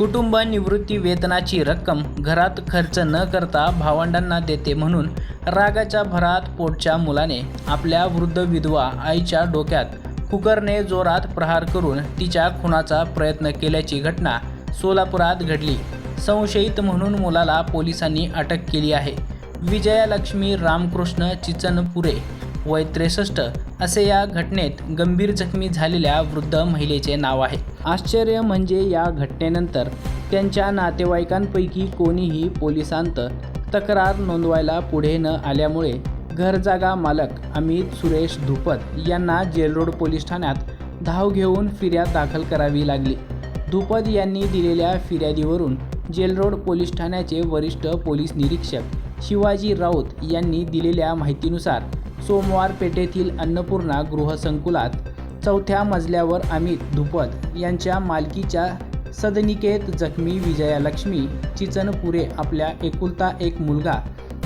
कुटुंब निवृत्ती वेतनाची रक्कम घरात खर्च न करता भावंडांना देते म्हणून रागाच्या भरात पोटच्या मुलाने आपल्या वृद्ध विधवा आईच्या डोक्यात कुकरने जोरात प्रहार करून तिच्या खुनाचा प्रयत्न केल्याची घटना सोलापुरात घडली. संशयित म्हणून मुलाला पोलिसांनी अटक केली आहे. विजयालक्ष्मी रामकृष्ण चिचनपुरे वय त्रेसष्ट असे या घटनेत गंभीर जखमी झालेल्या वृद्ध महिलेचे नाव आहे. आश्चर्य म्हणजे या घटनेनंतर त्यांच्या नातेवाईकांपैकी कोणीही पोलिसांत तक्रार नोंदवायला पुढे न आल्यामुळे घरजागा मालक अमित सुरेश धुपत यांना जेलरोड पोलीस ठाण्यात धाव घेऊन फिर्याद दाखल करावी लागली. धुपत यांनी दिलेल्या फिर्यादीवरून जेलरोड पोलीस ठाण्याचे वरिष्ठ पोलीस निरीक्षक शिवाजी राऊत यांनी दिलेल्या माहितीनुसार सोमवार पेठेतील अन्नपूर्णा गृहसंकुलात चौथ्या मजल्यावर अमित धुपद यांच्या मालकीच्या सदनिकेत जखमी विजयालक्ष्मी चिचनपुरे आपल्या एकुलता एक मुलगा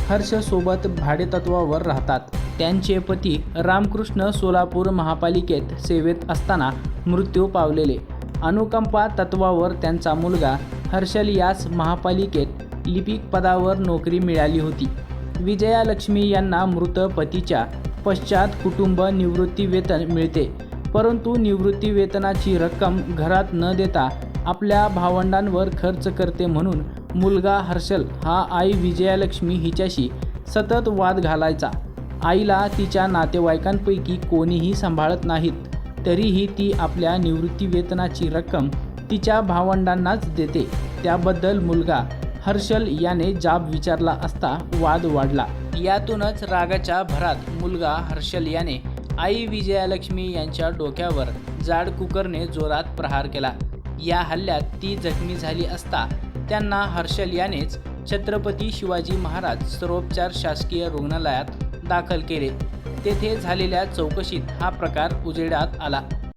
हर्षसोबत भाडेतत्वावर राहतात. त्यांचे पती रामकृष्ण सोलापूर महापालिकेत सेवेत असताना मृत्यू पावलेले. अनुकंपा तत्वावर त्यांचा मुलगा हर्षल यास महापालिकेत लिपिक पदावर नोकरी मिळाली होती. विजयालक्ष्मी यांना मृत पतीच्या पश्चात कुटुंब निवृत्ती वेतन मिळते. परंतु निवृत्ती वेतनाची रक्कम घरात न देता आपल्या भावंडांवर खर्च करते म्हणून मुलगा हर्षल हा आई विजयालक्ष्मी हिच्याशी सतत वाद घालायचा. आईला तिच्या नातेवाईकांपैकी कोणीही सांभाळत नाहीत तरीही ती आपल्या निवृत्ती वेतनाची रक्कम तिच्या भावंडांनाच देते. त्याबद्दल मुलगा हर्षल याने जाब विचारला असता वाद वाढला. यातूनच रागाच्या भरात मुलगा हर्षल याने आई विजयालक्ष्मी यांच्या डोक्यावर जाड कुकरने जोरात प्रहार केला. या हल्ल्यात ती जखमी झाली असता त्यांना हर्षल यानेच छत्रपती शिवाजी महाराज सर्वोपचार शासकीय रुग्णालयात दाखल केले. तेथे झालेल्या चौकशीत हा प्रकार उजेडात आला.